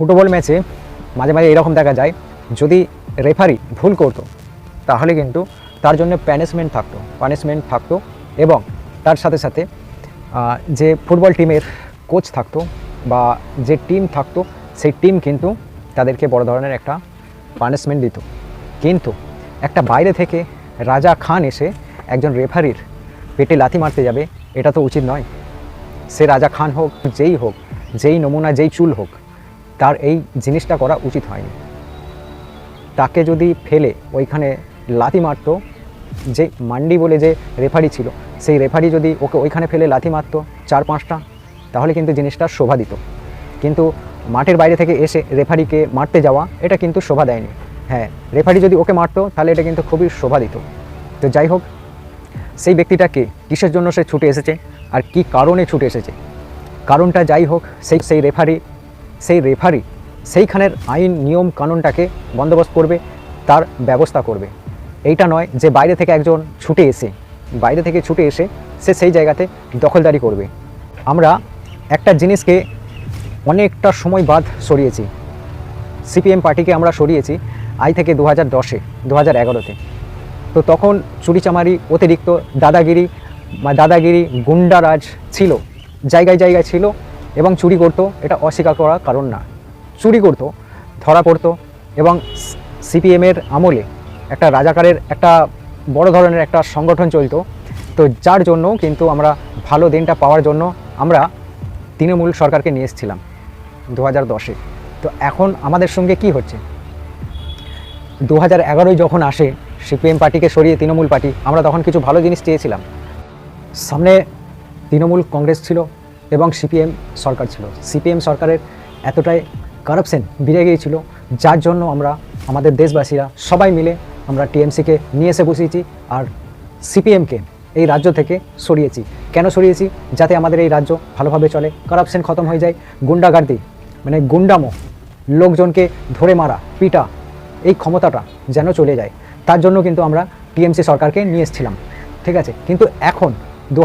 Football ম্যাচে মাঝে মাঝে এরকম দেখা যায়, যদি রেফারি ভুল করতো, তাহলে কিন্তু তার জন্য প্যানিশমেন্ট থাকতো পানিশমেন্ট থাকতো এবং তার সাথে সাথে যে ফুটবল টিমের কোচ থাকতো বা যে টিম থাকতো, সেই টিম কিন্তু তাদেরকে বড় ধরনের একটা পানিশমেন্ট দিত। কিন্তু একটা বাইরে থেকে রাজা খান এসে একজন রেফারির পেটে লাথি মারতে যাবে, এটা তো উচিত নয়। সে রাজা খান হোক, যেই হোক, যেই নমুনা, যেই চুল হোক তার এই জিনিসটা করা উচিত হয়নি। তাকে যদি ফেলে ওইখানে লাথি মারতো, যে মান্ডি বলে যে রেফারি ছিল, সেই রেফারি যদি ওকে ওইখানে ফেলে লাথি মারতো চার পাঁচটা, তাহলে কিন্তু জিনিসটা শোভা দিত। কিন্তু মাঠের বাইরে থেকে এসে রেফারিকে মারতে যাওয়া, এটা কিন্তু শোভা দেয়নি। হ্যাঁ রেফারি যদি ওকে মারতো, তাহলে এটা কিন্তু খুবই শোভা দিত। তো যাই হোক, সেই ব্যক্তিটাকে কিসের জন্য সে ছুটে এসেছে? আর কি কারণে ছুটে এসেছে? কারণটা যাই হোক, সেই সেই রেফারি সেই রেফারি সেইখানের আইন, নিয়ম, কানুনটাকে বন্দোবস্ত করবে, তার ব্যবস্থা করবে। এইটা নয় যে বাইরে থেকে একজন ছুটে এসে, বাইরে থেকে ছুটে এসে সে সেই জায়গাতে দখলদারি করবে। আমরা একটা জিনিসকে অনেকটা সময় বাদ সরিয়েছি। সিপিএম পার্টিকে আমরা সরিয়েছি আই থেকে দু হাজার দশে, দু হাজার এগারোতে। তো তখন চুরিচামারি, অতিরিক্ত দাদাগিরি বা দাদাগিরি, গুন্ডারাজ ছিল, জায়গায় জায়গায় ছিল এবং চুরি করতো, এটা অস্বীকার করার কারণ না। চুরি করতো, ধরা পড়তো এবং সিপিএমের আমলে একটা রাজাকারের একটা বড় ধরনের একটা সংগঠন চলতো। তো যার জন্য কিন্তু আমরা ভালো দিনটা পাওয়ার জন্য আমরা তৃণমূল সরকারকে নিয়ে এসেছিলাম দু হাজার দশে। তো এখন আমাদের সঙ্গে কি হচ্ছে? দু হাজার এগারোয় যখন আসে সিপিএম পার্টিকে সরিয়ে তৃণমূল পার্টি, আমরা তখন কিছু ভালো জিনিস চেয়েছিলাম। সামনে তৃণমূল কংগ্রেস ছিল এবং সিপিএম সরকার ছিল। সিপিএম সরকারের এতটাই কারাপশন বেড়ে গিয়েছিল, যার জন্য আমরা, আমাদের দেশবাসীরা সবাই মিলে আমরা টিএমসিকে নিয়ে এসে বসিয়েছি আর সিপিএমকে এই রাজ্য থেকে সরিয়েছি। কেন সরিয়েছি? যাতে আমাদের এই রাজ্য ভালোভাবে চলে কারাপশন খতম হয়ে যায়। গুন্ডাগার্দি মানে গুন্ডামো, লোকজনকে ধরে মারা, পিটা, এই ক্ষমতাটা যেন চলে যায়। তার জন্য কিন্তু আমরা টিএমসি সরকারকে নিয়ে এসেছিলাম। ঠিক আছে? কিন্তু এখন দু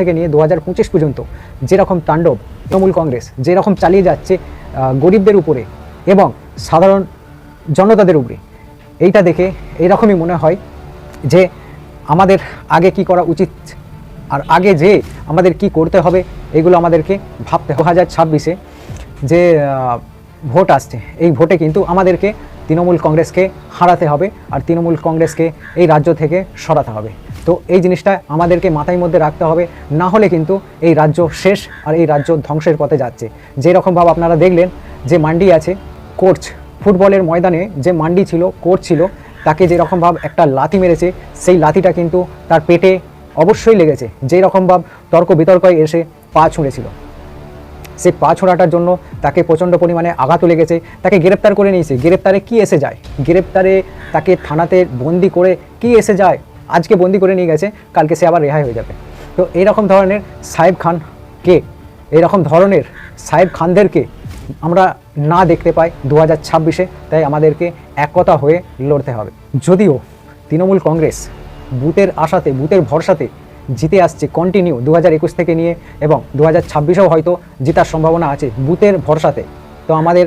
থেকে নিয়ে দু হাজার পঁচিশ পর্যন্ত যেরকম তাণ্ডব তৃণমূল কংগ্রেস, যেরকম চালিয়ে যাচ্ছে গরিবদের উপরে এবং সাধারণ জনতাদের উপরে। এইটা দেখে এইরকমই মনে হয় যে আমাদের আগে কি করা উচিত আর আগে যে আমাদের কি করতে হবে, এগুলো আমাদেরকে ভাবতে দু হাজার ছাব্বিশে যে ভোট আসছে, এই ভোটে কিন্তু আমাদেরকে তৃণমূল কংগ্রেসকে হারাতে হবে আর তৃণমূল কংগ্রেসকে এই রাজ্য থেকে সরাতে হবে। তো এই জিনিসটা আমাদেরকে মাথায় মধ্যে রাখতে হবে, না হলে কিন্তু এই রাজ্য শেষ আর এই রাজ্য ধ্বংসের পথে যাচ্ছে। যেরকমভাবে আপনারা দেখলেন যে মান্ডি আছে, কোচ, ফুটবলের ময়দানে যে মান্ডি ছিল, কোচ ছিল, তাকে যেরকমভাবে একটা লাথি মেরেছে, সেই লাথিটা কিন্তু তার পেটে অবশ্যই লেগেছে। যেই রকমভাব তর্ক বিতর্কয় এসে পা ছুঁড়েছিল। সেই পা ছোঁড়াটার জন্য তাকে প্রচণ্ড পরিমাণে আঘাতও লেগেছে, তাকে গ্রেপ্তার করে নিয়েছে। গ্রেপ্তারে কি এসে যায়? গ্রেপ্তারে তাকে থানাতে বন্দি করে কি এসে যায়? আজকে বন্দি করে নিয়ে গেছে, কালকে সে আবার রেহাই হয়ে যাবে। তো এইরকম ধরনের সাহেব খানকে এইরকম ধরনের সাহেব খানদেরকে আমরা না দেখতে পাই দু হাজার ছাব্বিশে, তাই আমাদেরকে একতা হয়ে লড়তে হবে। যদিও তৃণমূল কংগ্রেস বুথের আশাতে, বুথের ভরসাতে জিতে আসছে কন্টিনিউ দু হাজার একুশ থেকে নিয়ে এবং দু হাজার ছাব্বিশেও হয়তো জেতার সম্ভাবনা আছে বুথের ভরসাতে। তো আমাদের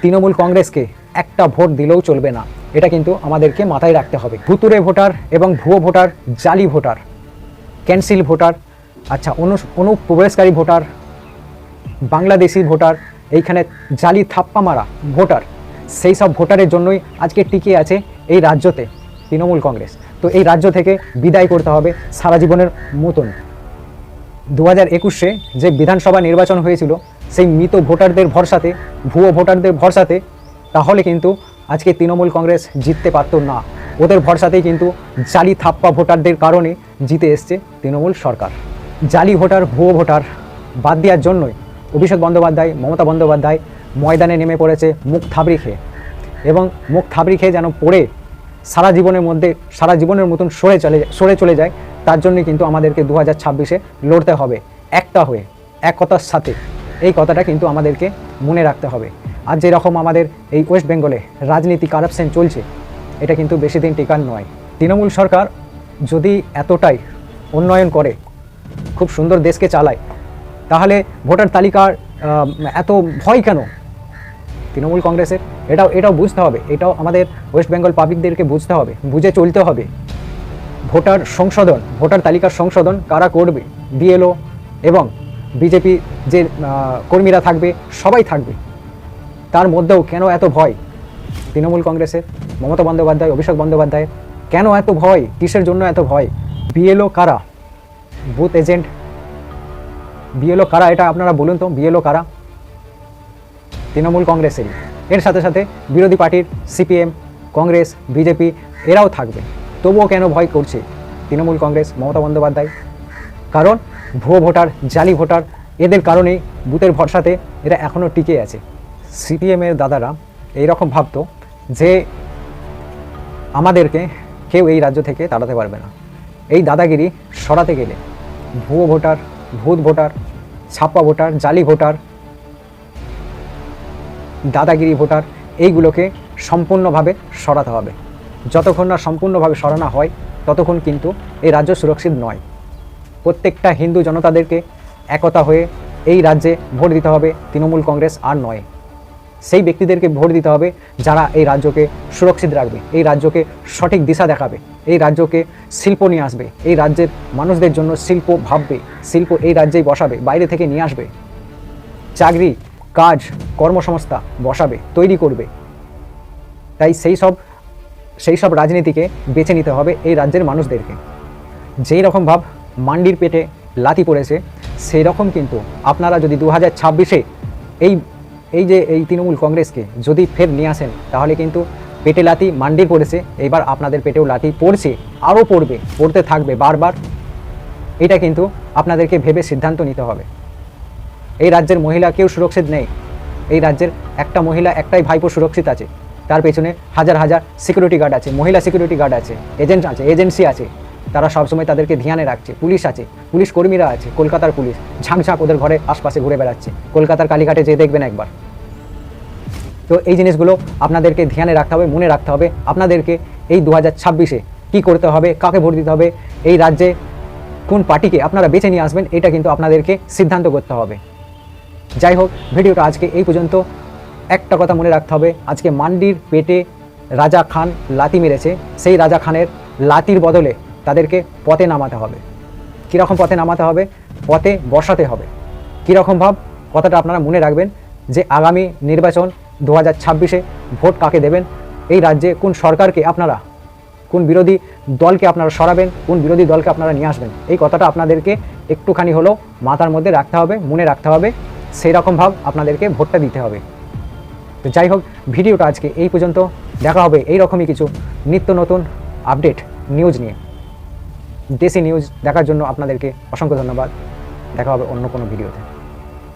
তৃণমূল কংগ্রেসকে একটা ভোট দিলেও চলবে না। এটা কিন্তু আমাদেরকে মাথায় রাখতে হবে। ভুতুরে ভোটার এবং ভুয়ো ভোটার, জালি ভোটার ক্যান্সিল ভোটার আচ্ছা অনু অনুপ্রবেশকারী ভোটার, বাংলাদেশি ভোটার, এইখানে জালি থাপ্পা মারা ভোটার, সেই সব ভোটারের জন্যই আজকে টিকে আছে এই রাজ্যতে তৃণমূল কংগ্রেস। তো এই রাজ্য থেকে বিদায় করতে হবে সারা জীবনের মতন। দু হাজার একুশে যে বিধানসভা নির্বাচন হয়েছিল, সেই মৃত ভোটারদের ভরসাতে, ভুয়ো ভোটারদের ভরসাতে তাহলে কিন্তু আজকে তৃণমূল কংগ্রেস জিততে পারতো না। ওদের ভরসাতেই কিন্তু জালি থাপ্পা ভোটারদের কারণে জিতে এসছে তৃণমূল সরকার। জালি ভোটার, ভুয়ো ভোটার বাদ দেওয়ার জন্যই অভিষেক বন্দ্যোপাধ্যায়, মমতা বন্দ্যোপাধ্যায় ময়দানে নেমে পড়েছে মুখ থাবড়ি খেয়ে। এবং মুখ থাবড়ি খেয়ে যেন পড়ে সারা জীবনের মধ্যে, সারা জীবনের মতন সরে চলে সরে চলে যায়, তার জন্য কিন্তু আমাদেরকে দু হাজার ছাব্বিশে লড়তে হবে। একটা হয়ে, এক কথার সাথে। এই কথাটা কিন্তু আমাদেরকে মনে রাখতে হবে। আর যেরকম আমাদের এই ওয়েস্ট বেঙ্গলে রাজনীতি কারাপশন চলছে, এটা কিন্তু বেশি দিন টিকার নয়। তৃণমূল সরকার যদি এতটাই উন্নয়ন করে, খুব সুন্দর দেশকে চালায়, তাহলে ভোটার তালিকার এত ভয় কেন? তৃণমূল কংগ্রেসের, এটাও এটাও বুঝতে হবে, এটাও আমাদের ওয়েস্ট বেঙ্গল পাবলিকদেরকে বুঝতে হবে, বুঝে চলতে হবে। ভোটার সংশোধন, ভোটার তালিকার সংশোধন কারা করবে? বিএলও এবং বিজেপি যে কর্মীরা থাকবে, সবাই থাকবে। তার মধ্যেও কেন এত ভয়? তৃণমূল কংগ্রেসের, মমতা বন্দ্যোপাধ্যায়, অভিষেক বন্দ্যোপাধ্যায় কেন এত ভয়? কিসের জন্য এত ভয়? বিএলও কারা? Booth agent. বিএলও কারা? এটা আপনারা বলুন তো, বিএলও কারা? তৃণমূল কংগ্রেসেরই। এর সাথে সাথে বিরোধী পার্টির সিপিএম, কংগ্রেস, বিজেপি, এরাও থাকবে। তবুও কেন ভয় করছে তৃণমূল কংগ্রেস, মমতা বন্দ্যোপাধ্যায়? কারণ ভুয়ো ভোটার, জালি ভোটার, এদের কারণেই বুথের ভরসাতে এরা এখনও টিকে আছে। সিপিএমের দাদারা এইরকম ভাবতো যে আমাদেরকে কেউ এই রাজ্য থেকে তাড়াতে পারবে না। এই দাদাগিরি সরাতে গেলে ভুয়ো ভোটার, ভূত ভোটার, ছাপা ভোটার, জালি ভোটার, দাদাগিরি ভোটার, এইগুলোকে সম্পূর্ণভাবে সরাতে হবে। যতক্ষণ না সম্পূর্ণভাবে সরানো হয়, ততক্ষণ কিন্তু এই রাজ্য সুরক্ষিত নয়। প্রত্যেকটা হিন্দু জনতাদেরকে একতা হয়ে এই রাজ্যে ভোট দিতে হবে, তৃণমূল কংগ্রেস আর নয়। সেই ব্যক্তিদেরকে ভোট দিতে হবে যারা এই রাজ্যকে সুরক্ষিত রাখবে, এই রাজ্যকে সঠিক দিশা দেখাবে, এই রাজ্যকে শিল্প নিয়ে আসবে, এই রাজ্যের মানুষদের জন্য শিল্প ভাববে, শিল্প এই রাজ্যেই বসাবে, বাইরে থেকে নিয়ে আসবে। চাকরি, কাজ, কর্মসংস্থা বসাবে, তৈরি করবে। তাই সেই সব সেই সব রাজনীতিকে বেছে নিতে হবে এই রাজ্যের মানুষদেরকে। যেই রকম ভাব মান্ডির পেটে লাতি পড়েছে, সেই রকম কিন্তু আপনারা যদি দু হাজার ছাব্বিশে এই এই যে এই তৃণমূল কংগ্রেসকে যদি ফের নিয়ে আসেন, তাহলে কিন্তু পেটে লাতি মান্ডির পড়েছে। এবার আপনাদের পেটেও লাতি পড়ছে, আরও পড়বে, পড়তে থাকবে বারবার। এটা কিন্তু আপনাদেরকে ভেবে সিদ্ধান্ত নিতে হবে। এই রাজ্যের মহিলা কেউ সুরক্ষিত নেই। এই রাজ্যের একটা মহিলা, একটাই ভাইপো সুরক্ষিত আছে। তার পেছনে হাজার হাজার সিকিউরিটি গার্ড আছে, মহিলা সিকিউরিটি গার্ড আছে এজেন্ট আছে এজেন্সি আছে। তারা সবসময় তাদেরকে ধ্যানে রাখছে। পুলিশ আছে, পুলিশ কর্মীরা আছে, কলকাতার পুলিশ। ঝাঁক ঝাঁক ওদের ঘরে আশপাশে ঘুরে বেড়াচ্ছে। কলকাতার কালীঘাটে যেয়ে দেখবেন একবার। তো এই জিনিসগুলো আপনাদেরকে ধ্যানে রাখতে হবে, মনে রাখতে হবে। আপনাদেরকে এই দু হাজার ছাব্বিশে কী করতে হবে, কাকে ভোট দিতে হবে, এই রাজ্যে কোন পার্টিকে আপনারা বেছে নিয়ে আসবেন, এটা কিন্তু আপনাদেরকে সিদ্ধান্ত করতে হবে। যাই হোক, ভিডিওটা আজকে এই পর্যন্ত। একটা কথা মনে রাখতে হবে, আজকে মান্ডির পেটে রাজা খান লাতি মেরেছে। সেই রাজা খানের লাতির বদলে তাদেরকে পথে নামাতে হবে। কীরকম পথে নামাতে হবে? পথে বসাতে হবে। কীরকম ভাব? কথাটা আপনারা মনে রাখবেন যে আগামী নির্বাচন দু হাজার ছাব্বিশে ভোট কাকে দেবেন? এই রাজ্যে কোন সরকারকে আপনারা, কোন বিরোধী দলকে আপনারা সরাবেন, কোন বিরোধী দলকে আপনারা নিয়ে আসবেন? এই কথাটা আপনাদেরকে একটুখানি হলেও মাথার মধ্যে রাখতে হবে, মনে রাখতে হবে। সেই রকম ভাব আপনাদেরকে ভোটটা দিতে হবে। তো যাই হোক, ভিডিওটা আজকে এই পর্যন্ত। দেখা হবে এই রকমই কিছু নিত্য নতুন আপডেট, নিউজ নিয়ে। দেশি নিউজ দেখার জন্য আপনাদেরকে অসংখ্য ধন্যবাদ। দেখা হবে অন্য কোনো ভিডিওতে